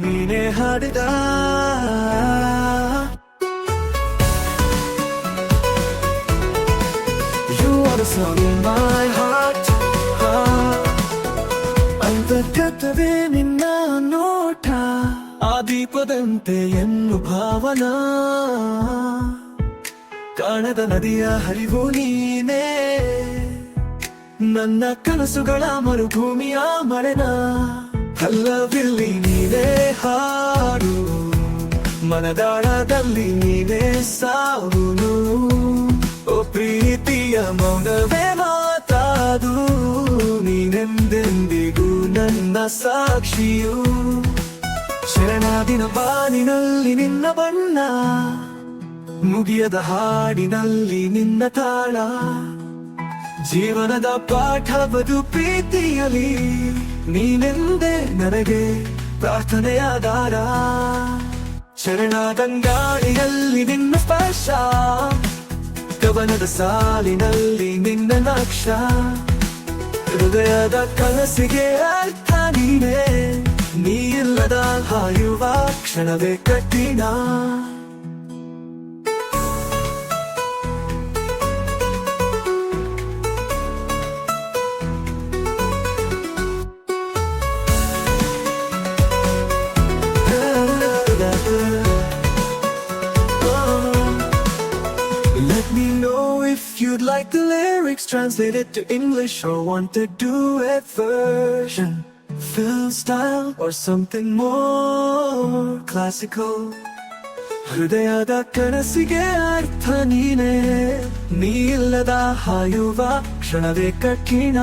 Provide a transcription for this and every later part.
ನೀನೇ ಹಾಡಿದ. You are the song in my heart. ನಿನ್ನ ನೋಟ. ಆ ದೀಪದಂತೆ ಎನ್ನು ಭಾವನಾ. ಕಾಣದ ನದಿಯ ಹರಿವು ನೀನೇ. ನನ್ನ ಕನಸುಗಳ ಮರುಭೂಮಿಯ ಮಳೆನಾ. ಹಲ್ಲವಿಲ್ಲಿ ನೀನೇ. ಹಾಡು. ಮನದಾಳದಲ್ಲಿ ನೀನೇ ಸಾವುನು. ಓ ಪ್ರೀತಿಯ ಮೌನವೇ ಮಾತಾದು. ನೀನೆಂದೆಂದಿಗೂ ನನ್ನ ಸಾಕ್ಷಿಯು. ಶರಣಾದಿನ ಬಾನಿನಲ್ಲಿ ನಿನ್ನ ಬಣ್ಣ. ಮುಗಿಯದ ಹಾಡಿನಲ್ಲಿ ನಿನ್ನ ತಾಳ. ಜೀವನದ ಪಾಠವದು ಪ್ರೀತಿಯಲಿ ನೀನೆಂದೇ ನನಗೆ ಪ್ರಾರ್ಥನೆಯಾದಾರ. ಶರಣಾದಂಗಾಳಿಯಲ್ಲಿ ನಿನ್ನ ಸ್ಪರ್ಶ. ಕವನದ ಸಾಲಿನಲ್ಲಿ ನಿನ್ನ ನಕ್ಷ. ಹೃದಯದ ಕನಸಿಗೆ ಅರ್ಥ ನೀನೇ. ನೀ ಇಲ್ಲದ ಹಾಯುವ ಕ್ಷಣವೇ ಕಠಿಣ. you'd like the lyrics translated to English or want a duet version, film style, or something more classical. ಹೃದಯದ ಕನಸಿಗೆ ಅರ್ಥ ನೀನೇ ನೀ ಇಲ್ಲದ ಹಾಯುವ ಕ್ಷಣವೇ ಕಠಿಣ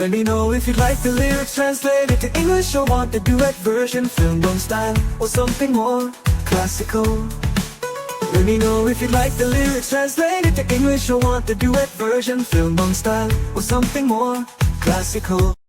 Let me know if you'd like the lyrics translated to English or want a duet version, film style, or something more classical. Let me know if you'd like the lyrics translated to English or want the duet version, film on style, or something more classical.